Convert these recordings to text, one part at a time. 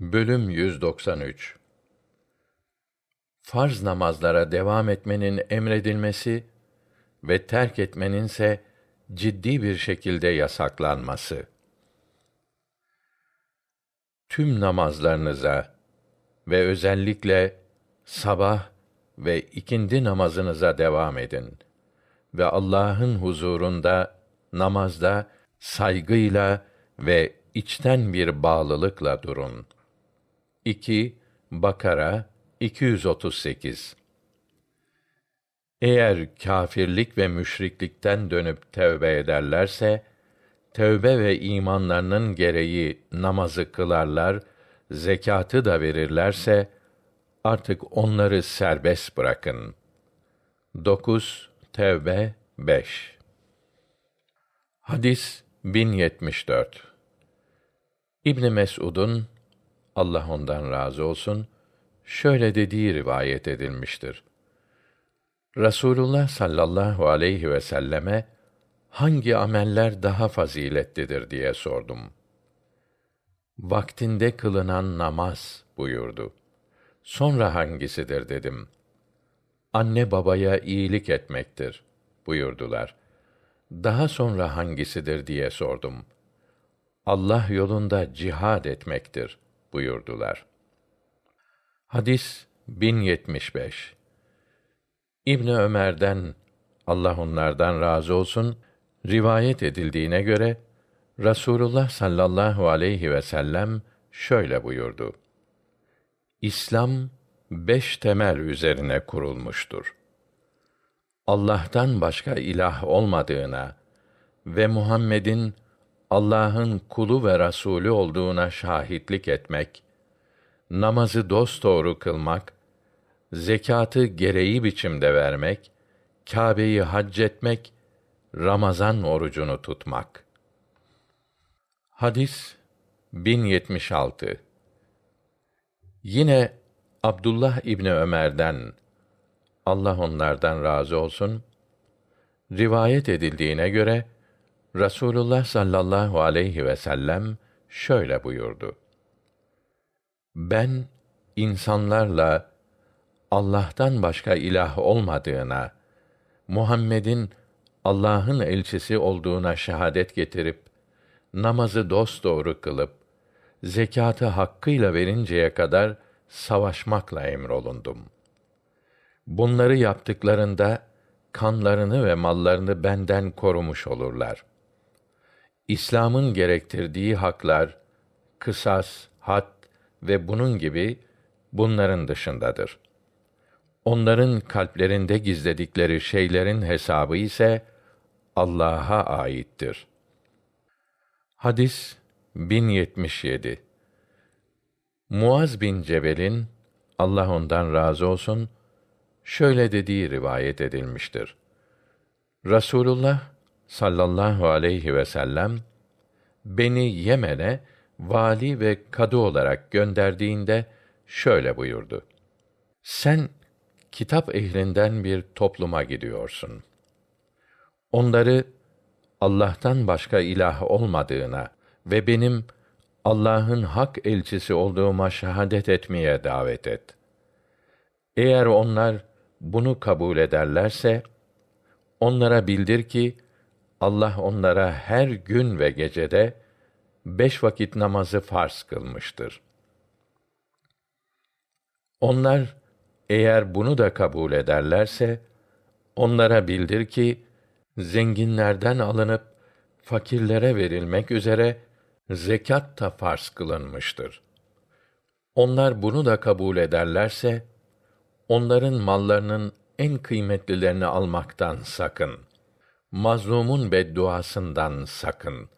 Bölüm 193 Farz namazlara devam etmenin emredilmesi ve terk etmeninse ciddi bir şekilde yasaklanması. Tüm namazlarınıza ve özellikle sabah ve ikindi namazınıza devam edin ve Allah'ın huzurunda namazda saygıyla ve içten bir bağlılıkla durun. 2 Bakara 238 Eğer kâfirlik ve müşriklikten dönüp tövbe ederlerse, tövbe ve imanlarının gereği namazı kılarlar, zekatı da verirlerse, artık onları serbest bırakın. 9 Tevbe 5 Hadis 1074 İbn Mes'ud'un Allah ondan razı olsun şöyle dediği rivayet edilmiştir. Rasulullah sallallahu aleyhi ve selleme hangi ameller daha faziletlidir diye sordum. Vaktinde kılınan namaz buyurdu. Sonra hangisidir dedim. Anne babaya iyilik etmektir buyurdular. Daha sonra hangisidir diye sordum. Allah yolunda cihad etmektir buyurdular. Hadis 1075 İbn Ömer'den Allah onlardan razı olsun rivayet edildiğine göre Rasulullah sallallahu aleyhi ve sellem şöyle buyurdu. İslam beş temel üzerine kurulmuştur. Allah'tan başka ilah olmadığına ve Muhammed'in Allah'ın kulu ve rasulü olduğuna şahitlik etmek, namazı dosdoğru kılmak, zekatı gereği biçimde vermek, Kâbe'yi hac etmek, Ramazan orucunu tutmak. Hadis 1076 Yine Abdullah İbni Ömer'den Allah onlardan razı olsun rivayet edildiğine göre Rasulullah sallallahu aleyhi ve sellem şöyle buyurdu. Ben insanlarla Allah'tan başka ilah olmadığına, Muhammed'in Allah'ın elçisi olduğuna şehadet getirip namazı dosdoğru kılıp zekatı hakkıyla verinceye kadar savaşmakla emrolundum. Bunları yaptıklarında kanlarını ve mallarını benden korumuş olurlar. İslam'ın gerektirdiği haklar, kısas, had ve bunun gibi bunların dışındadır. Onların kalplerinde gizledikleri şeylerin hesabı ise Allah'a aittir. Hadis 1077 Muaz bin Cebel'in Allah ondan razı olsun şöyle dediği rivayet edilmiştir. Rasulullah sallallahu aleyhi ve sellem beni Yemen'e vali ve kadı olarak gönderdiğinde şöyle buyurdu. Sen kitap ehlinden bir topluma gidiyorsun. Onları Allah'tan başka ilah olmadığına ve benim Allah'ın hak elçisi olduğuma şehadet etmeye davet et. Eğer onlar bunu kabul ederlerse onlara bildir ki Allah onlara her gün ve gecede beş vakit namazı farz kılmıştır. Onlar eğer bunu da kabul ederlerse onlara bildir ki zenginlerden alınıp fakirlere verilmek üzere zekat da farz kılınmıştır. Onlar bunu da kabul ederlerse onların mallarının en kıymetlilerini almaktan sakın. Mazlumun bedduasından sakın.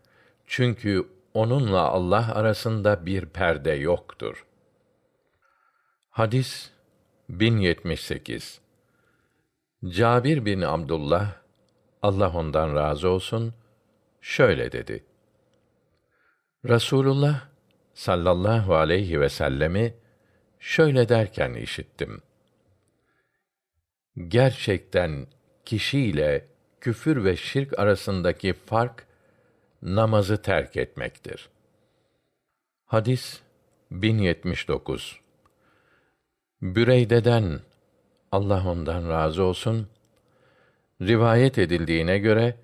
Çünkü onunla Allah arasında bir perde yoktur. Hadis 1078 Cabir bin Abdullah Allah ondan razı olsun şöyle dedi. Rasulullah sallallahu aleyhi ve sellemi şöyle derken işittim. Gerçekten kişiyle küfür ve şirk arasındaki fark namazı terk etmektir. Hadis 1079 Büreyde'den Allah ondan razı olsun rivayet edildiğine göre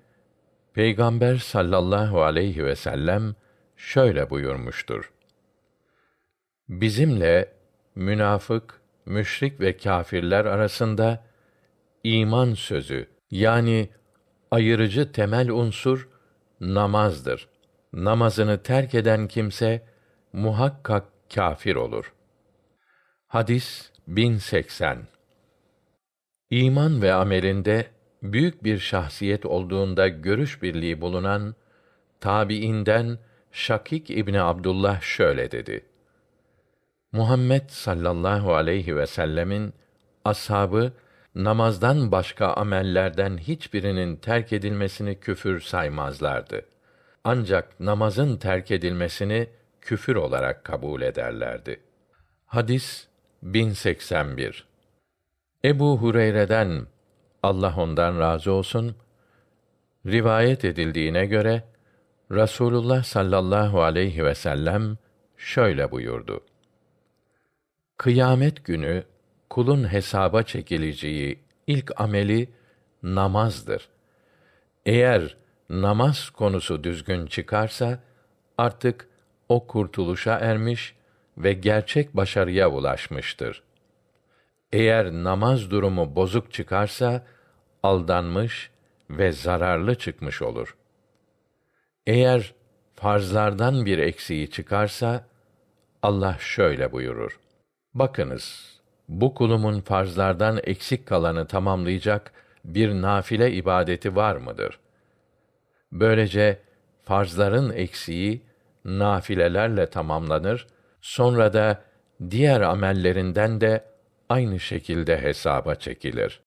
Peygamber sallallahu aleyhi ve sellem şöyle buyurmuştur. Bizimle münafık, müşrik ve kâfirler arasında iman sözü yani ayırıcı temel unsur namazdır. Namazını terk eden kimse muhakkak kâfir olur. Hadis 1080 İman ve amelinde büyük bir şahsiyet olduğunda görüş birliği bulunan tabiinden Şakik İbni Abdullah şöyle dedi. Muhammed sallallahu aleyhi ve sellemin ashabı namazdan başka amellerden hiçbirinin terk edilmesini küfür saymazlardı. Ancak namazın terk edilmesini küfür olarak kabul ederlerdi. Hadis 1081 Ebu Hureyre'den Allah ondan razı olsun rivayet edildiğine göre Rasulullah sallallahu aleyhi ve sellem şöyle buyurdu. Kıyamet günü kulun hesaba çekileceği ilk ameli namazdır. Eğer namaz konusu düzgün çıkarsa artık o kurtuluşa ermiş ve gerçek başarıya ulaşmıştır. Eğer namaz durumu bozuk çıkarsa aldanmış ve zararlı çıkmış olur. Eğer farzlardan bir eksiği çıkarsa Allah şöyle buyurur. Bakınız, bu kulumun farzlardan eksik kalanı tamamlayacak bir nafile ibadeti var mıdır? Böylece farzların eksiği nafilelerle tamamlanır, sonra da diğer amellerinden de aynı şekilde hesaba çekilir.